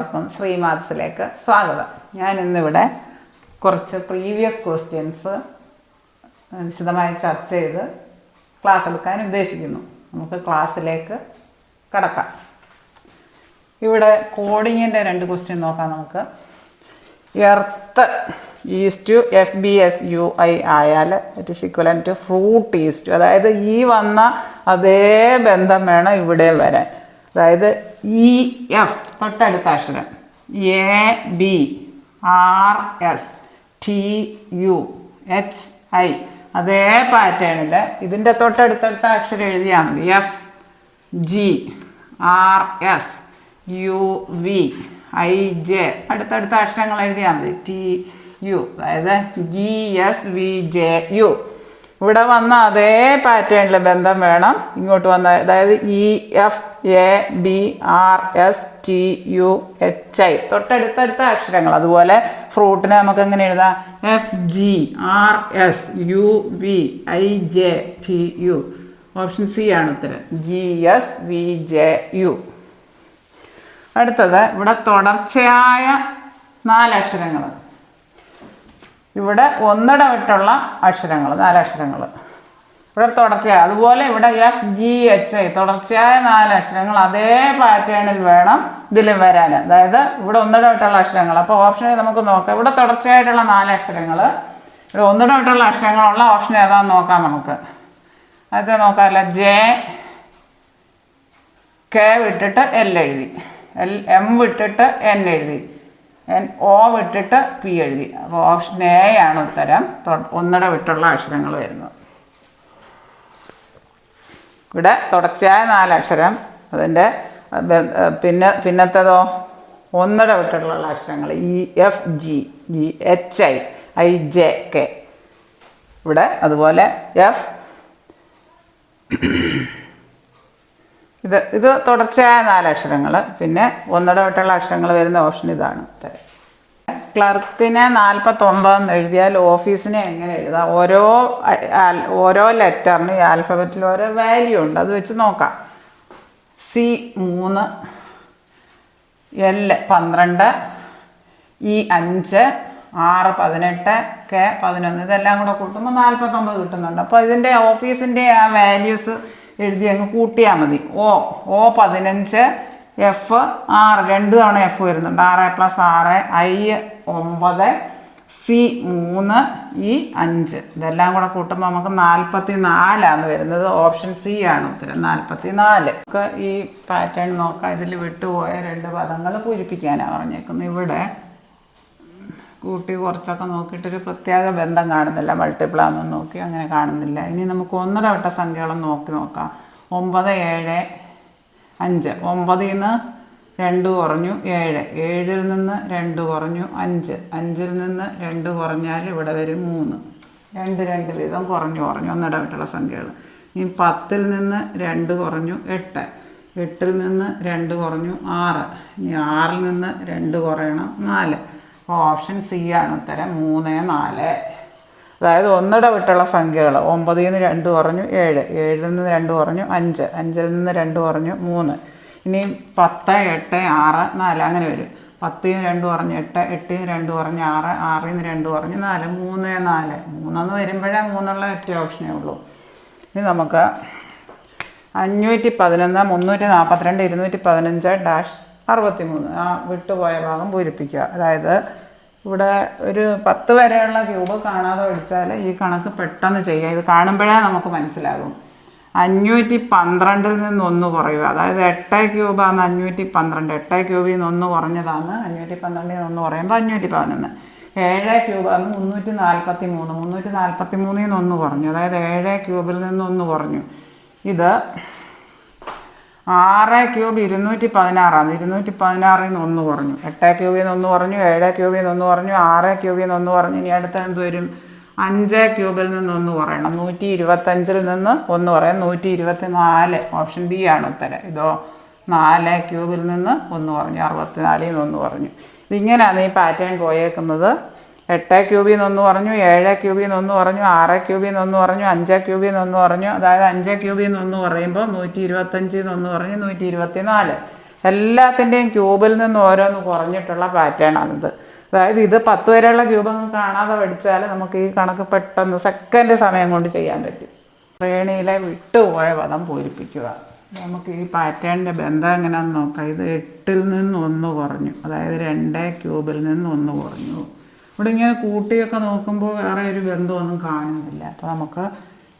എല്ലാവർക്കും ശ്രീമാത്സിലേക്ക് സ്വാഗതം. ഞാൻ ഇന്നിവിടെ കുറച്ച് പ്രീവിയസ് ക്വസ്റ്റ്യൻസ് വിശദമായി ചർച്ച ചെയ്ത് ക്ലാസ് എടുക്കാൻ ഉദ്ദേശിക്കുന്നു. നമുക്ക് ക്ലാസ്സിലേക്ക് കടക്കാം. ഇവിടെ കോഡിങ്ങിന്റെ രണ്ട് ക്വസ്റ്റ്യൻ നോക്കാം നമുക്ക്. Earth is to F B S U I ആയാൽ it is equal to fruit is to അതായത് ഈ വന്ന അതേ ബന്ധം വേണം ഇവിടെ വരാൻ. അതായത് ഇ എഫ് തൊട്ടടുത്ത അക്ഷരം. A B R S T U H I അതേ പാറ്റേണിൽ ഇതിന്റെ തൊട്ടടുത്തടുത്ത അക്ഷരം എഴുതിയാൽ മതി. F G R S U V I J അടുത്തടുത്ത അക്ഷരങ്ങൾ എഴുതിയാൽ മതി. ടി യു അതായത് G S V J U ഇവിടെ വന്ന അതേ പാറ്റേണിൽ ബന്ധം വേണം. ഇങ്ങോട്ട് വന്ന അതായത് E F A B R S T U H I തൊട്ടടുത്തടുത്ത അക്ഷരങ്ങൾ. അതുപോലെ ഫ്രൂട്ടിനെ നമുക്ക് എങ്ങനെ എഴുതാം? F G R S U V I J T U option C ആണ് ഉത്തരം. G S V J U അടുത്തത് ഇവിടെ തുടർച്ചയായ നാലക്ഷരങ്ങൾ ഇവിടെ ഒന്നിടവിട്ടുള്ള അക്ഷരങ്ങൾ നാലക്ഷരങ്ങൾ ഇവിടെ തുടർച്ചയായ അതുപോലെ ഇവിടെ എഫ് ജി എച്ച് ഐ തുടർച്ചയായ നാലക്ഷരങ്ങൾ അതേ പാറ്റേണിൽ വേണം ഇതിലും വരാൻ. അതായത് ഇവിടെ ഒന്നിടവിട്ടുള്ള അക്ഷരങ്ങൾ. അപ്പോൾ ഓപ്ഷനിൽ നമുക്ക് നോക്കാം. ഇവിടെ തുടർച്ചയായിട്ടുള്ള നാല് അക്ഷരങ്ങൾ ഇവിടെ ഒന്നിടവിട്ടുള്ള അക്ഷരങ്ങളുള്ള ഓപ്ഷൻ ഏതാണെന്ന് നോക്കാം നമുക്ക്. അത് നോക്കാമല്ലോ ജെ കെ വിട്ടിട്ട് എൽ എഴുതി. എൽ എം വിട്ടിട്ട് എൻ എഴുതി. ഒ വിട്ടിട്ട് പി എഴുതി. അപ്പോൾ ഓപ്ഷൻ എ ആണ് ഉത്തരം. ഒന്നട ഒന്നിട വിട്ടുള്ള അക്ഷരങ്ങൾ വരുന്നത് ഇവിടെ തുടർച്ചയായ നാലക്ഷരം അതിന്റെ പിന്നെ പിന്നത്തേതോ? ഒന്നിട വിട്ടുള്ള അക്ഷരങ്ങൾ. E F G G H I I J K ഇവിടെ അതുപോലെ എഫ് ഇത് ഇത് തുടർച്ചയായ നാല് അക്ഷരങ്ങൾ പിന്നെ ഒന്നിടവിട്ടുള്ള അക്ഷരങ്ങൾ വരുന്ന ഓപ്ഷൻ ഇതാണ്. ക്ലർക്കിനെ നാൽപ്പത്തൊമ്പതെന്ന് എഴുതിയാൽ ഓഫീസിനെ എങ്ങനെ എഴുതാം? ഓരോ ഓരോ ലെറ്ററിനും ഈ ആൽഫബറ്റിൽ ഓരോ വാല്യൂ ഉണ്ട്. അത് വെച്ച് നോക്കാം. സി മൂന്ന് എൽ പന്ത്രണ്ട് ഇ അഞ്ച് ആറ് പതിനെട്ട് കെ പതിനൊന്ന്. ഇതെല്ലാം കൂടെ കൂട്ടുമ്പോൾ നാൽപ്പത്തൊമ്പത് കിട്ടുന്നുണ്ട്. അപ്പോൾ ഇതിന്റെ ഓഫീസിന്റെ ആ വാല്യൂസ് എഴുതി അങ്ങ് കൂട്ടിയാൽ മതി. ഓ ഓ പതിനഞ്ച് എഫ് ആറ് രണ്ട് തവണ എഫ് വരുന്നുണ്ട്. ആറ് പ്ലസ് ആറ് ഐ ഒമ്പത് സി മൂന്ന് ഇ അഞ്ച്. ഇതെല്ലാം കൂടെ കൂട്ടുമ്പോൾ നമുക്ക് നാൽപ്പത്തി നാലാണ് വരുന്നത്. ഓപ്ഷൻ സി ആണ് ഉത്തരം. നാൽപ്പത്തി നാല് നമുക്ക് ഈ പാറ്റേൺ നോക്കാം. ഇതിൽ വിട്ടുപോയ രണ്ട് പദങ്ങൾ പൂരിപ്പിക്കാനാണ് പറഞ്ഞേക്കുന്നത്. ഇവിടെ കൂട്ടി കുറച്ചൊക്കെ നോക്കിയിട്ടൊരു പ്രത്യേക ബന്ധം കാണുന്നില്ല. മൾട്ടിപ്ലാന്നും നോക്കി അങ്ങനെ കാണുന്നില്ല. ഇനി നമുക്ക് ഒന്നര വട്ട സംഖ്യകളും നോക്കി നോക്കാം. ഒമ്പത് ഏഴ് അഞ്ച്. ഒമ്പതിൽ നിന്ന് രണ്ട് കുറഞ്ഞു ഏഴ്. ഏഴിൽ നിന്ന് രണ്ട് കുറഞ്ഞു അഞ്ച്. അഞ്ചിൽ നിന്ന് രണ്ട് കുറഞ്ഞാൽ ഇവിടെ വരും മൂന്ന്. രണ്ട് രണ്ട് വീതം കുറഞ്ഞു കുറഞ്ഞു. ഒന്നിടവിട്ടുള്ള സംഖ്യകൾ. ഇനി പത്തിൽ നിന്ന് രണ്ട് കുറഞ്ഞു എട്ട്. എട്ടിൽ നിന്ന് രണ്ട് കുറഞ്ഞു ആറ്. ഇനി ആറിൽ നിന്ന് രണ്ട് കുറയണം നാല്. അപ്പോൾ ഓപ്ഷൻ സി ആണ് ഉത്തരം. മൂന്ന് നാല്. അതായത് ഒന്നിട വിട്ടുള്ള സംഖ്യകൾ ഒമ്പതിൽ നിന്ന് രണ്ട് കുറഞ്ഞു ഏഴ്. ഏഴിൽ നിന്ന് രണ്ട് കുറഞ്ഞു അഞ്ച്. അഞ്ചിൽ നിന്ന് രണ്ട് കുറഞ്ഞു മൂന്ന്. ഇനി പത്ത് എട്ട് ആറ് നാല് അങ്ങനെ വരും. പത്തിൽ നിന്ന് രണ്ട് കുറഞ്ഞ് എട്ട് എട്ടിൽ നിന്ന് രണ്ട് കുറഞ്ഞ് ആറ് ആറിൽ നിന്ന് രണ്ട് കുറഞ്ഞ് നാല്. മൂന്ന് നാല്. മൂന്നെന്ന് വരുമ്പോഴേ മൂന്നുള്ള ഒറ്റ ഓപ്ഷനേ ഉള്ളൂ. ഇനി നമുക്ക് അഞ്ഞൂറ്റി പതിനൊന്ന് മുന്നൂറ്റി നാൽപ്പത്തിരണ്ട് ഇരുന്നൂറ്റി പതിനഞ്ച് ഡാഷ് അറുപത്തി മൂന്ന് ആ വിട്ടുപോയ ഭാഗം പൂരിപ്പിക്കുക. അതായത് ഇവിടെ ഒരു പത്ത് വരെയുള്ള ക്യൂബ് കാണാതെ പഠിച്ചാൽ ഈ കണക്ക് പെട്ടെന്ന് ചെയ്യാം ഇത് കാണുമ്പോഴേ നമുക്ക് മനസ്സിലാകും. അഞ്ഞൂറ്റി പന്ത്രണ്ടിൽ നിന്ന് ഒന്ന് കുറയുക. അതായത് എട്ട് ക്യൂബാണ് അഞ്ഞൂറ്റി പന്ത്രണ്ട്. എട്ട് ക്യൂബിൽ നിന്ന് ഒന്ന് കുറഞ്ഞതാണ്. അഞ്ഞൂറ്റി പന്ത്രണ്ടിൽ നിന്ന് ഒന്ന് കുറയുമ്പോൾ അഞ്ഞൂറ്റി പതിനൊന്ന്. ഏഴ് ക്യൂബാണ് മുന്നൂറ്റി നാൽപ്പത്തി മൂന്ന് മുന്നൂറ്റി നാൽപ്പത്തി മൂന്നിൽ നിന്ന് ഒന്ന് കുറഞ്ഞു. അതായത് ഏഴ് ക്യൂബിൽ നിന്ന് ഒന്ന് കുറഞ്ഞു. ഇത് ആറ് ക്യൂബ് ഇരുന്നൂറ്റി പതിനാറാണ് ഇരുന്നൂറ്റി പതിനാറിൽ നിന്ന് ഒന്ന് കുറഞ്ഞു. എട്ട് ക്യൂബിൽ നിന്ന് ഒന്ന് കുറഞ്ഞു ഏഴ് ക്യൂബിൽ നിന്ന് ഒന്ന് കുറഞ്ഞു ആറ് ക്യൂബിൽ നിന്ന് ഒന്ന് കുറഞ്ഞു. ഇനി അടുത്ത എന്ത് വരും? അഞ്ച് ക്യൂബിൽ നിന്ന് ഒന്ന് കുറയണം. നൂറ്റി ഇരുപത്തഞ്ചിൽ നിന്ന് ഒന്ന് കുറയാം. നൂറ്റി ഇരുപത്തി നാല് ഓപ്ഷൻ ബി ആണ് ഉത്തരം. ഇതോ നാല് ക്യൂബിൽ നിന്ന് ഒന്ന് കുറഞ്ഞു. അറുപത്തിനാലിൽ നിന്ന് ഒന്ന് കുറഞ്ഞു. ഇതിങ്ങനെയാണ് ഈ പാറ്റേൺ പോയേക്കുന്നത്. എട്ട് ക്യൂബിൽ നിന്ന് ഒന്ന് പറഞ്ഞു ഏഴ് ക്യൂബിൽ നിന്ന് ഒന്ന് പറഞ്ഞു ആറ് ക്യൂബിൽ നിന്ന് ഒന്ന് പറഞ്ഞു അഞ്ച് ക്യൂബിൽ നിന്ന് ഒന്ന് പറഞ്ഞു. അതായത് അഞ്ച് ക്യൂബിൽ നിന്ന് ഒന്ന് പറയുമ്പോൾ നൂറ്റി ഇരുപത്തഞ്ചിൽ നിന്ന് ഒന്ന് പറഞ്ഞു നൂറ്റി ഇരുപത്തി നാല് എല്ലാത്തിന്റെയും ക്യൂബിൽ നിന്ന് ഓരോന്ന് കുറഞ്ഞിട്ടുള്ള പാറ്റേൺ ആണിത്. അതായത് ഇത് പത്ത് വരെയുള്ള ക്യൂബ് അങ്ങ് കാണാതെ പഠിച്ചാൽ നമുക്ക് ഈ കണക്ക് പെട്ടെന്ന് സെക്കൻഡ് സമയം കൊണ്ട് ചെയ്യാൻ പറ്റും. ശ്രേണിയിലെ വിട്ടുപോയ പദം പൂരിപ്പിക്കുക. നമുക്ക് ഈ പാറ്റേണിന്റെ ബന്ധം എങ്ങനെയാണെന്ന് നോക്കാം. ഇത് എട്ടിൽ നിന്ന് ഒന്ന് കുറഞ്ഞു. അതായത് രണ്ട് ക്യൂബിൽ നിന്ന് ഒന്ന് കുറഞ്ഞു. ഇവിടെ ഇങ്ങനെ കൂട്ടിയൊക്കെ നോക്കുമ്പോൾ വേറെ ഒരു ബന്ധമൊന്നും കാണുന്നില്ല. അപ്പോൾ നമുക്ക്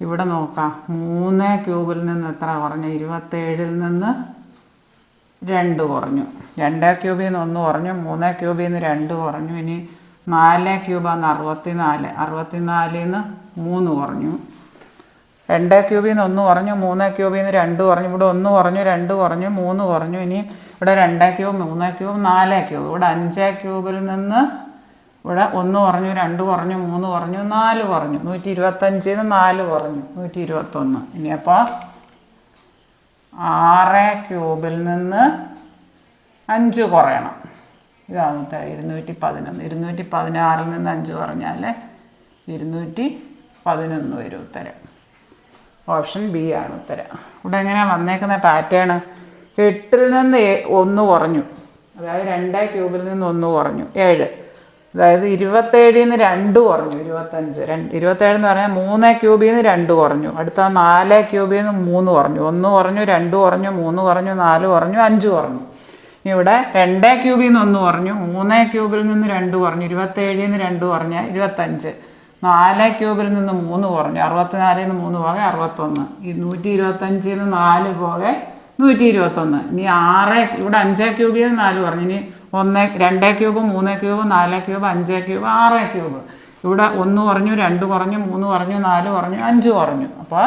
ഇവിടെ നോക്കാം. മൂന്ന് ക്യൂബിൽ നിന്ന് എത്ര കുറഞ്ഞു? ഇരുപത്തേഴിൽ നിന്ന് രണ്ട് കുറഞ്ഞു. രണ്ട് ക്യൂബിൽ നിന്ന് ഒന്ന് കുറഞ്ഞു. മൂന്ന് ക്യൂബിൽ നിന്ന് രണ്ട് കുറഞ്ഞു. ഇനി നാല് ക്യൂബാന്ന് അറുപത്തി നാല് അറുപത്തി നാലിൽ നിന്ന് മൂന്ന് കുറഞ്ഞു. രണ്ട് ക്യൂബിൽ നിന്ന് ഒന്ന് കുറഞ്ഞു. മൂന്ന് ക്യൂബിൽ നിന്ന് രണ്ട് കുറഞ്ഞു. ഇവിടെ ഒന്ന് കുറഞ്ഞു രണ്ട് കുറഞ്ഞു മൂന്ന് കുറഞ്ഞു. ഇനി ഇവിടെ രണ്ട് ക്യൂബ് മൂന്ന് ക്യൂബ് നാല് ക്യൂബ്. ഇവിടെ അഞ്ച് ക്യൂബിൽ നിന്ന് ഇവിടെ ഒന്ന് കുറഞ്ഞു രണ്ട് കുറഞ്ഞു മൂന്ന് കുറഞ്ഞു നാല് കുറഞ്ഞു. നൂറ്റി ഇരുപത്തഞ്ചിൽ നിന്ന് നാല് കുറഞ്ഞു. നൂറ്റി ഇരുപത്തൊന്ന് ഇനിയപ്പോൾ ആറ് ക്യൂബിൽ നിന്ന് അഞ്ച് കുറയണം. ഇതാണ് ഇരുന്നൂറ്റി പതിനൊന്ന് ഇരുന്നൂറ്റി പതിനാറിൽ നിന്ന് അഞ്ച് കുറഞ്ഞാൽ ഇരുന്നൂറ്റി പതിനൊന്ന് വരും ഉത്തരം. ഓപ്ഷൻ ബി ആണ് ഉത്തരം. ഇവിടെ എങ്ങനെയാണ് വന്നേക്കുന്ന പാറ്റേൺ എട്ടിൽ നിന്ന് ഒന്ന് കുറഞ്ഞു. അതായത് രണ്ട് ക്യൂബിൽ നിന്ന് ഒന്ന് കുറഞ്ഞു. ഏഴ്. അതായത് ഇരുപത്തേഴിൽ നിന്ന് രണ്ട് കുറഞ്ഞു ഇരുപത്തഞ്ച്. രണ്ട് ഇരുപത്തേഴ് എന്ന് പറഞ്ഞാൽ മൂന്ന് ക്യൂബിൽ നിന്ന് രണ്ട് കുറഞ്ഞു. അടുത്ത നാല് ക്യൂബിൽ നിന്ന് മൂന്ന് കുറഞ്ഞു. ഒന്ന് കുറഞ്ഞു രണ്ട് കുറഞ്ഞു മൂന്ന് കുറഞ്ഞു നാല് കുറഞ്ഞു അഞ്ച് കുറഞ്ഞു. ഇവിടെ രണ്ട് ക്യൂബിൽ നിന്ന് ഒന്ന് കുറഞ്ഞു മൂന്ന് ക്യൂബിൽ നിന്ന് രണ്ട് കുറഞ്ഞു ഇരുപത്തേഴിൽ നിന്ന് രണ്ട് കുറഞ്ഞ ഇരുപത്തഞ്ച്. നാല് ക്യൂബിൽ നിന്ന് മൂന്ന് കുറഞ്ഞു അറുപത്തിനാലിൽ നിന്ന് മൂന്ന് പോകെ അറുപത്തൊന്ന്. ഈ നൂറ്റി ഇരുപത്തഞ്ചിൽ നിന്ന് നാല് പോകെ നൂറ്റി ഇരുപത്തൊന്ന് ഇനി ആറ് ഇവിടെ അഞ്ചേ ക്യൂബിൽ നിന്ന് നാല് കുറഞ്ഞു. ഇനി ഒന്ന് രണ്ട് ക്യൂബ് മൂന്ന് ക്യൂബ് നാല് ക്യൂബ് അഞ്ച് ക്യൂബ് ആറ് ക്യൂബ്. ഇവിടെ ഒന്ന് കുറഞ്ഞു രണ്ട് കുറഞ്ഞു മൂന്ന് കുറഞ്ഞു നാല് കുറഞ്ഞു അഞ്ച് കുറഞ്ഞു. അപ്പോൾ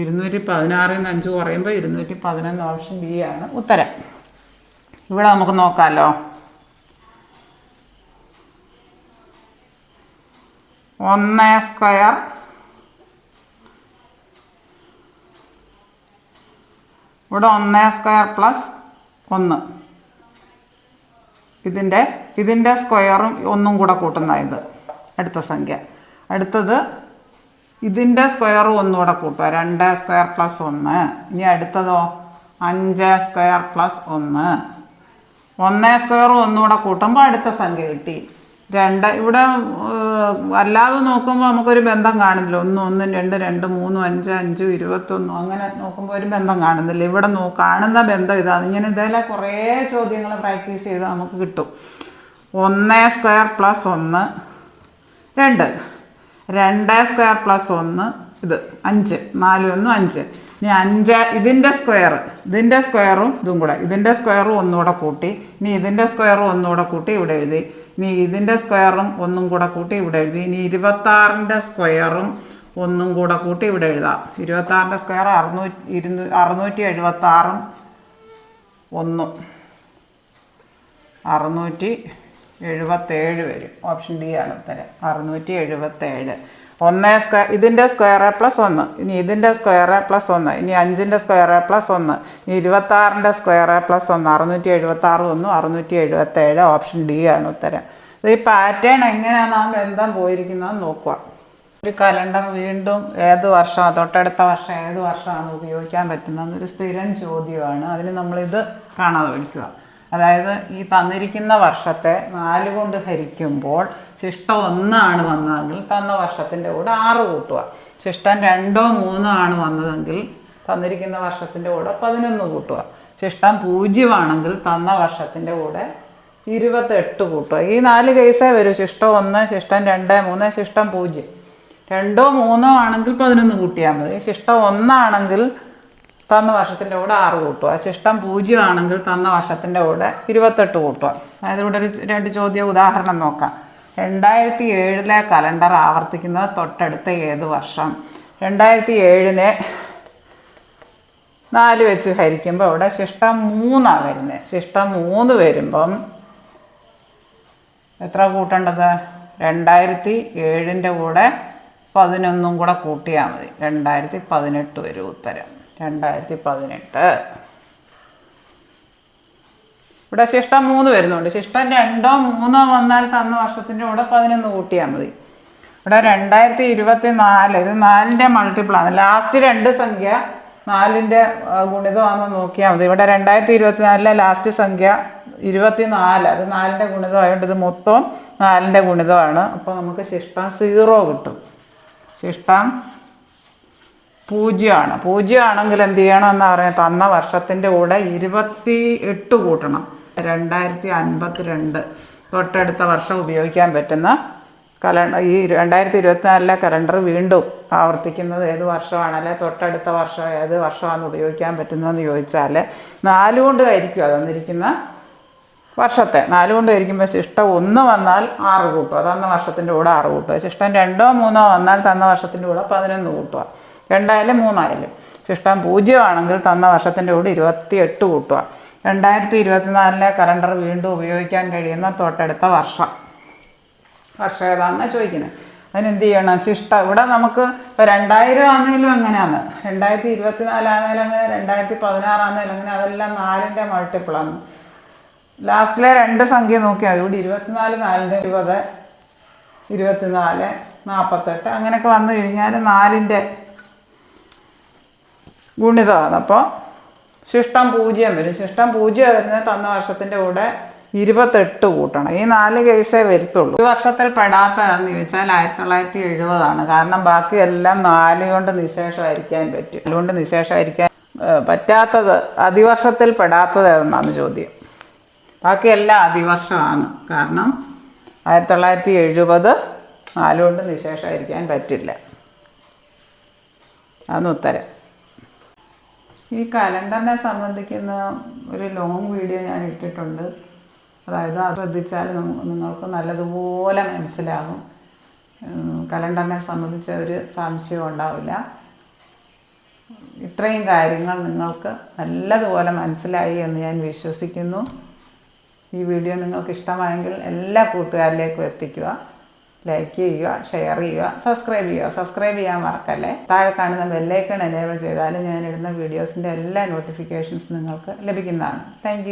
ഇരുന്നൂറ്റി പതിനാറിൽ നിന്ന് അഞ്ച് കുറയുമ്പോൾ ഇരുന്നൂറ്റി പതിനൊന്ന് ഓപ്ഷൻ ബി ആണ് ഉത്തരം. ഇവിടെ നമുക്ക് നോക്കാമല്ലോ ഒന്ന് സ്ക്വയർ. ഇവിടെ ഒന്ന് സ്ക്വയർ പ്ലസ് ഒന്ന്. ഇതിന്റെ ഇതിന്റെ സ്ക്വയറും ഒന്നും കൂടെ കൂട്ടുന്ന ഇത്. അടുത്ത സംഖ്യ. അടുത്തത് ഇതിന്റെ സ്ക്വയറും ഒന്നുകൂടെ കൂട്ടുക. രണ്ട് സ്ക്വയർ പ്ലസ് ഒന്ന്. ഇനി അടുത്തതോ? അഞ്ച് സ്ക്വയർ പ്ലസ് ഒന്ന്. ഒന്ന് സ്ക്വയറും ഒന്നുകൂടെ കൂട്ടുമ്പോൾ അടുത്ത സംഖ്യ കിട്ടി. രണ്ട് ഇവിടെ അല്ലാതെ നോക്കുമ്പോൾ നമുക്കൊരു ബന്ധം കാണുന്നില്ല. ഒന്ന് ഒന്നും രണ്ട് രണ്ട് മൂന്നും അഞ്ച് അഞ്ചും ഇരുപത്തൊന്നും അങ്ങനെ നോക്കുമ്പോൾ ഒരു ബന്ധം കാണുന്നില്ല. ഇവിടെ നോ കാണുന്ന ബന്ധം ഇതാണ്. ഇങ്ങനെ ഇതേലെ കുറേ ചോദ്യങ്ങൾ പ്രാക്ടീസ് ചെയ്ത് നമുക്ക് കിട്ടും. ഒന്ന് സ്ക്വയർ പ്ലസ് ഒന്ന് രണ്ട്. രണ്ട് സ്ക്വയർ പ്ലസ് ഒന്ന് ഇത് അഞ്ച്. നാല് ഒന്നും അഞ്ച്. ഇനി അഞ്ച് ഇതിന്റെ സ്ക്വയർ ഇതിന്റെ സ്ക്വയറും ഇതും കൂടെ. ഇതിന്റെ സ്ക്വയറും ഒന്നുകൂടെ കൂട്ടി. ഇനി ഇതിന്റെ സ്ക്വയറും ഒന്നുകൂടെ കൂട്ടി ഇവിടെ എഴുതി. ഇനി ഇതിന്റെ സ്ക്വയറും ഒന്നും കൂടെ കൂട്ടി ഇവിടെ എഴുതി. ഇനി ഇരുപത്താറിന്റെ സ്ക്വയറും ഒന്നും കൂടെ കൂട്ടി ഇവിടെ എഴുതാം. ഇരുപത്താറിന്റെ സ്ക്വയർ അറുന്നൂറ്റി ഇരുന്നൂ അറുന്നൂറ്റി എഴുപത്താറും ഒന്നും. അറുന്നൂറ്റി എഴുപത്തേഴ് വരും. ഓപ്ഷൻ ഡി ആണ് ഉത്തരം. അറുന്നൂറ്റി എഴുപത്തേഴ്. ഒന്ന് സ്ക്വയർ ഇതിന്റെ സ്ക്വയർ പ്ലസ് ഒന്ന്. ഇനി ഇതിന്റെ സ്ക്വയർ പ്ലസ് ഒന്ന്. ഇനി അഞ്ചിന്റെ സ്ക്വയർ പ്ലസ് ഒന്ന്. ഇനി ഇരുപത്താറിന്റെ സ്ക്വയർ പ്ലസ് ഒന്ന്. അറുന്നൂറ്റി എഴുപത്താറ് ഒന്നും അറുന്നൂറ്റി എഴുപത്തേഴ് ഓപ്ഷൻ ഡി ആണ് ഉത്തരം. ഈ പാറ്റേൺ എങ്ങനെയാണ് ആ ബന്ധം പോയിരിക്കുന്നതെന്ന് നോക്കുക. ഒരു കലണ്ടർ വീണ്ടും ഏത് വർഷം തൊട്ടടുത്ത വർഷം ഏത് വർഷമാണ് ഉപയോഗിക്കാൻ പറ്റുന്നതെന്നൊരു സ്ഥിരം ചോദ്യമാണ്. അതിന് നമ്മളിത് കാണാതെ പഠിക്കുക അതായത് ഈ തന്നിരിക്കുന്ന വർഷത്തെ നാല് കൊണ്ട് ഹരിക്കുമ്പോൾ ശിഷ്ടം ഒന്നാണ് വന്നതെങ്കിൽ തന്ന വർഷത്തിന്റെ കൂടെ ആറ് കൂട്ടുക. ശിഷ്ടം രണ്ടോ മൂന്നോ ആണ് വന്നതെങ്കിൽ തന്നിരിക്കുന്ന വർഷത്തിന്റെ കൂടെ പതിനൊന്ന് കൂട്ടുക. ശിഷ്ടം പൂജ്യമാണെങ്കിൽ തന്ന വർഷത്തിന്റെ കൂടെ ഇരുപത്തെട്ട് കൂട്ടുക. ഈ നാല് കേസേ വരും. ശിഷ്ടം ഒന്ന് ശിഷ്ടം രണ്ട് മൂന്ന് ശിഷ്ടം പൂജ്യം. രണ്ടോ മൂന്നോ ആണെങ്കിൽ പതിനൊന്ന് കൂട്ടിയാൽ മതി. ശിഷ്ടം ഒന്നാണെങ്കിൽ തന്ന വർഷത്തിന്റെ കൂടെ ആറ് കൂട്ടുക ശിഷ്ടം പൂജ്യമാണെങ്കിൽ തന്ന വർഷത്തിന്റെ കൂടെ ഇരുപത്തെട്ട് കൂട്ടുക അതായത് ഇവിടെ ഒരു രണ്ട് ചോദ്യ ഉദാഹരണം നോക്കാം. രണ്ടായിരത്തി ഏഴിലെ കലണ്ടർ ആവർത്തിക്കുന്നത് തൊട്ടടുത്ത ഏത് വർഷം? രണ്ടായിരത്തി ഏഴിനെ നാല് വെച്ച് ഹരിക്കുമ്പോൾ ഇവിടെ ശിഷ്ടം മൂന്നാണ് വരുന്നത് ശിഷ്ടം മൂന്ന് വരുമ്പം എത്ര കൂട്ടേണ്ടത്? രണ്ടായിരത്തി ഏഴിന്റെ കൂടെ പതിനൊന്നും കൂടെ കൂട്ടിയാൽ മതി. രണ്ടായിരത്തി പതിനെട്ട് വരും ഉത്തരം. രണ്ടായിരത്തി പതിനെട്ട് ഇവിടെ ശിഷ്ടം മൂന്ന് വരുന്നുണ്ട്. ശിഷ്ടം രണ്ടോ മൂന്നോ വന്നാൽ തന്ന വർഷത്തിന്റെ കൂടെ പതിനൊന്ന് കൂട്ടിയാൽ മതി. ഇവിടെ രണ്ടായിരത്തി ഇരുപത്തി നാല് ഇത് നാലിന്റെ മൾട്ടിപ്പിളാണ് ലാസ്റ്റ് രണ്ട് സംഖ്യ നാലിന്റെ ഗുണിതമാണെന്ന് നോക്കിയാൽ മതി. ഇവിടെ രണ്ടായിരത്തി ഇരുപത്തി നാലിലെ ലാസ്റ്റ് സംഖ്യ ഇരുപത്തി നാല് അത് നാലിന്റെ ഗുണിതമായതുകൊണ്ട് ഇത് മൊത്തം നാലിന്റെ ഗുണിതമാണ്. അപ്പോൾ നമുക്ക് ശിഷ്ടം സീറോ കിട്ടും. ശിഷ്ടം പൂജ്യമാണ്. പൂജ്യമാണെങ്കിൽ എന്ത് ചെയ്യണം എന്ന് പറഞ്ഞാൽ തന്ന വർഷത്തിന്റെ കൂടെ ഇരുപത്തി എട്ട് കൂട്ടണം. രണ്ടായിരത്തി അൻപത്തി രണ്ട് തൊട്ടടുത്ത വർഷം ഉപയോഗിക്കാൻ പറ്റുന്ന കലണ്ടർ ഈ രണ്ടായിരത്തി ഇരുപത്തിനാലിലെ കലണ്ടർ വീണ്ടും ആവർത്തിക്കുന്നത് ഏത് വർഷമാണ്? അല്ലെ തൊട്ടടുത്ത വർഷം ഏത് വർഷമാണ് ഉപയോഗിക്കാൻ പറ്റുന്നതെന്ന് ചോദിച്ചാൽ നാലുകൊണ്ട് ആയിരിക്കും അത് തന്നിരിക്കുന്ന വർഷത്തെ. നാലുകൊണ്ട് ആയിരിക്കുമ്പോൾ ശിഷ്ടം ഒന്ന് വന്നാൽ ആറ് കൂട്ടുക തന്ന വർഷത്തിന്റെ കൂടെ ആറ് കൂട്ടുക ശിഷ്ടം രണ്ടോ മൂന്നോ വന്നാൽ തന്ന വർഷത്തിന്റെ കൂടെ പതിനൊന്ന് കൂട്ടുക രണ്ടായാലും മൂന്നായാലും. ശിഷ്ടം പൂജ്യമാണെങ്കിൽ തന്ന വർഷത്തിന്റെ കൂടെ ഇരുപത്തി എട്ട് കൂട്ടുക. രണ്ടായിരത്തി ഇരുപത്തിനാലിലെ കലണ്ടർ വീണ്ടും ഉപയോഗിക്കാൻ കഴിയുന്ന തൊട്ടടുത്ത വർഷം. വർഷം ഏതാണെന്ന് ചോദിക്കുന്നത്. അതിനെന്ത് ചെയ്യണം? ശിഷ്ട ഇവിടെ നമുക്ക് ഇപ്പോൾ രണ്ടായിരം ആണെങ്കിലും എങ്ങനെയാണ്? രണ്ടായിരത്തി ഇരുപത്തിനാലാണെങ്കിലും അങ്ങനെ രണ്ടായിരത്തി പതിനാറാണെങ്കിലും അങ്ങനെ അതെല്ലാം നാലിന്റെ മൾട്ടിപ്പിളാണ് ലാസ്റ്റിലെ രണ്ട് സംഖ്യ നോക്കിയാൽ ഇവിടെ ഇരുപത്തിനാല് നാലിന്റെ ഇരുപത് ഇരുപത്തിനാല് നാൽപ്പത്തെട്ട് അങ്ങനെയൊക്കെ വന്നു കഴിഞ്ഞാൽ നാലിന്റെ ഗുണിതമാണ്. അപ്പോൾ ശിഷ്ടം പൂജ്യം വരും. ശിഷ്ടം പൂജ്യം വരുന്നത് തന്ന വർഷത്തിന്റെ കൂടെ ഇരുപത്തെട്ട് കൂട്ടണം. ഈ നാല് കേസേ വരുത്തുള്ളൂ. ഒരു വർഷത്തിൽ പെടാത്തതെന്ന് ചോദിച്ചാൽ ആയിരത്തി തൊള്ളായിരത്തി എഴുപതാണ് കാരണം ബാക്കിയെല്ലാം നാല് കൊണ്ട് നിശേഷമായിരിക്കാൻ പറ്റും. അതുകൊണ്ട് നിശേഷമായിരിക്കാൻ പറ്റാത്തത് അതിവർഷത്തിൽ പെടാത്തത് ഏതെന്നാണ് ചോദ്യം. ബാക്കിയെല്ലാം അതിവർഷമാണ് കാരണം ആയിരത്തി തൊള്ളായിരത്തി എഴുപത് നാലുകൊണ്ട് നിശേഷമായിരിക്കാൻ പറ്റില്ല. അതാണ് ഉത്തരം. ഈ കലണ്ടറിനെ സംബന്ധിക്കുന്ന ഒരു ലോങ് വീഡിയോ ഞാൻ ഇട്ടിട്ടുണ്ട്. അതായത് അത് ശ്രദ്ധിച്ചാൽ നിങ്ങൾക്ക് നല്ലതുപോലെ മനസ്സിലാകും. കലണ്ടറിനെ സംബന്ധിച്ച ഒരു സംശയവും ഉണ്ടാവില്ല. ഇത്രയും കാര്യങ്ങൾ നിങ്ങൾക്ക് നല്ലതുപോലെ മനസ്സിലായി എന്ന് ഞാൻ വിശ്വസിക്കുന്നു. ഈ വീഡിയോ നിങ്ങൾക്ക് ഇഷ്ടമായെങ്കിൽ എല്ലാ കൂട്ടുകാരിലേക്കും എത്തിക്കുക. ലൈക്ക് ചെയ്യുക ഷെയർ ചെയ്യുക സബ്സ്ക്രൈബ് ചെയ്യുക. സബ്സ്ക്രൈബ് ചെയ്യാൻ മറക്കല്ലേ? താഴെ കാണുന്ന ബെല്ലൈക്കൺ എനേബിൾ ചെയ്താൽ ഞാൻ ഇടുന്ന വീഡിയോസിന്റെ എല്ലാ നോട്ടിഫിക്കേഷൻസ് നിങ്ങൾക്ക് ലഭിക്കുന്നതാണ്. താങ്ക്